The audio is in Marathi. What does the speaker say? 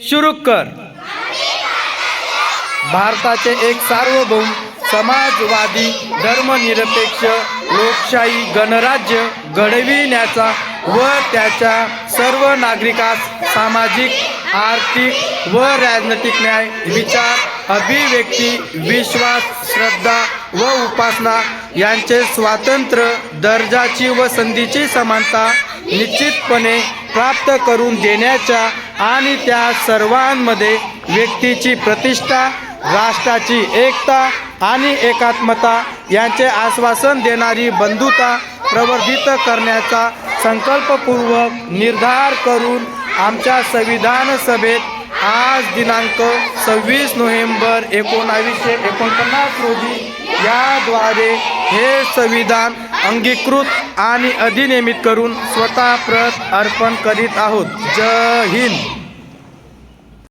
सुरू कर. भारताचे एक सार्वभौम समाजवादी धर्मनिरपेक्ष लोकशाही गणराज्य घडविण्याचा व त्याच्या सर्व नागरिकास सामाजिक आर्थिक व राजनैतिक न्याय विचार अभिव्यक्ती विश्वास श्रद्धा व उपासना यांचे स्वातंत्र्य दर्जाची व संधीची समानता निश्चितपणे प्राप्त करून देण्याच्या आणि त्या सर्वांमध्ये व्यक्तीची प्रतिष्ठा राष्ट्राची एकता आणि एकात्मता यांचे आश्वासन देणारी बंधुता प्रवर्धित करण्याचा संकल्पपूर्वक निर्धार करून आमच्या संविधान सभेत आज दिनांक सव्वीस नोव्हेंबर एकोणावीसशे एकोणपन्नास रोजी याद्वारे हे संविधान अंगीकृत आणि अधिनियमित करून स्वतः प्रत अर्पण करीत आहोत. जय हिंद.